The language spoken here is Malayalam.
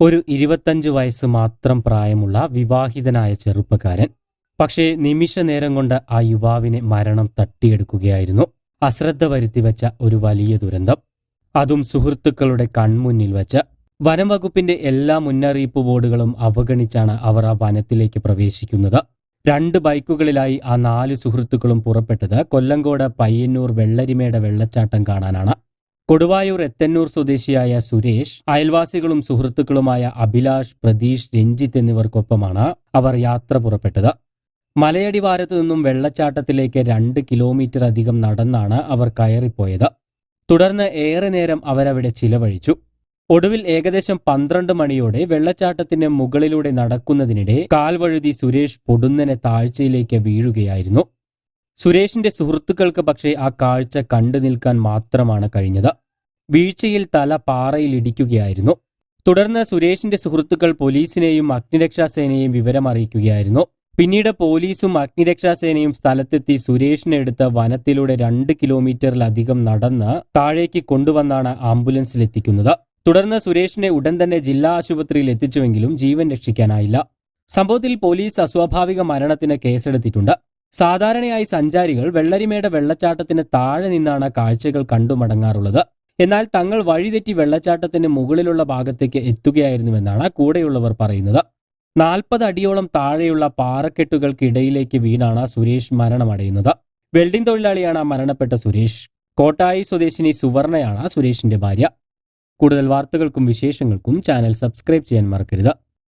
ഒരു ഇരുപത്തഞ്ച് വയസ്സ് മാത്രം പ്രായമുള്ള വിവാഹിതനായ ചെറുപ്പക്കാരൻ. പക്ഷേ നിമിഷ നേരം കൊണ്ട് ആ യുവാവിനെ മരണം തട്ടിയെടുക്കുകയായിരുന്നു. അശ്രദ്ധ വരുത്തി വെച്ച ഒരു വലിയ ദുരന്തം. അതും സുഹൃത്തുക്കളുടെ കൺമുന്നിൽ വച്ച്. വനം വകുപ്പിന്റെ എല്ലാ മുന്നറിയിപ്പ് ബോർഡുകളും അവഗണിച്ചാണ് അവർ ആ വനത്തിലേക്ക് പ്രവേശിക്കുന്നത്. രണ്ട് ബൈക്കുകളിലായി ആ നാല് സുഹൃത്തുക്കളും പുറപ്പെട്ടത് കൊല്ലങ്കോട് പയ്യന്നൂർ വെള്ളരിമേട് വെള്ളച്ചാട്ടം കാണാനാണ്. കൊടുവായൂർ എത്തന്നൂർ സ്വദേശിയായ സുരേഷ് അയൽവാസികളും സുഹൃത്തുക്കളുമായ അഭിലാഷ് പ്രതീഷ് രഞ്ജിത്ത് എന്നിവർക്കൊപ്പമാണ് അവർ യാത്ര പുറപ്പെട്ടത്. മലയടിവാരത്തു നിന്നും വെള്ളച്ചാട്ടത്തിലേക്ക് രണ്ട് കിലോമീറ്റർ അധികം നടന്നാണ് അവർ കയറിപ്പോയത്. തുടർന്ന് ഏറെ നേരം അവരവിടെ ചിലവഴിച്ചു. ഒടുവിൽ ഏകദേശം പന്ത്രണ്ട് മണിയോടെ വെള്ളച്ചാട്ടത്തിന് മുകളിലൂടെ നടക്കുന്നതിനിടെ കാൽവഴുതി സുരേഷ് പൊടുന്നനെ താഴ്ചയിലേക്ക് വീഴുകയായിരുന്നു. സുരേഷിന്റെ സുഹൃത്തുക്കൾക്ക് പക്ഷേ ആ കാഴ്ച കണ്ടു നിൽക്കാൻ മാത്രമാണ് കഴിഞ്ഞത്. വീഴ്ചയിൽ തല പാറയിൽ ഇടിക്കുകയായിരുന്നു. തുടർന്ന് സുരേഷിന്റെ സുഹൃത്തുക്കൾ പോലീസിനെയും അഗ്നിരക്ഷാസേനയെയും വിവരമറിയിക്കുകയായിരുന്നു. പിന്നീട് പോലീസും അഗ്നിരക്ഷാസേനയും സ്ഥലത്തെത്തി സുരേഷിനെ എടുത്ത് വനത്തിലൂടെ രണ്ട് കിലോമീറ്ററിലധികം നടന്ന് താഴേക്ക് കൊണ്ടുവന്നാണ് ആംബുലൻസിലെത്തിക്കുന്നത്. തുടർന്ന് സുരേഷിനെ ഉടൻ തന്നെ ജില്ലാ ആശുപത്രിയിൽ എത്തിച്ചുവെങ്കിലും ജീവൻ രക്ഷിക്കാനായില്ല. സംഭവത്തിൽ പോലീസ് അസ്വാഭാവിക മരണത്തിന് കേസെടുത്തിട്ടുണ്ട്. സാധാരണയായി സഞ്ചാരികൾ വെള്ളരിമേട് വെള്ളച്ചാട്ടത്തിന് താഴെ നിന്നാണ് കാഴ്ചകൾ കണ്ടുമടങ്ങാറുള്ളത് എന്നാൽ തങ്ങൾ വഴിതെറ്റി വെള്ളച്ചാട്ടത്തിന് മുകളിലുള്ള ഭാഗത്തേക്ക് എത്തുകയായിരുന്നുവെന്നാണ് കൂടെയുള്ളവർ പറയുന്നത്. നാൽപ്പത് അടിയോളം താഴെയുള്ള പാറക്കെട്ടുകൾക്കിടയിലേക്ക് വീണാണ് സുരേഷ് മരണമടയുന്നത്. വെൽഡിംഗ് തൊഴിലാളിയാണ് മരണപ്പെട്ട സുരേഷ്. കോട്ടായി സ്വദേശിനി സുവർണയാണ് സുരേഷിന്റെ ഭാര്യ. കൂടുതൽ വാർത്തകൾക്കും വിശേഷങ്ങൾക്കും ചാനൽ സബ്സ്ക്രൈബ് ചെയ്യാൻ മറക്കരുത്.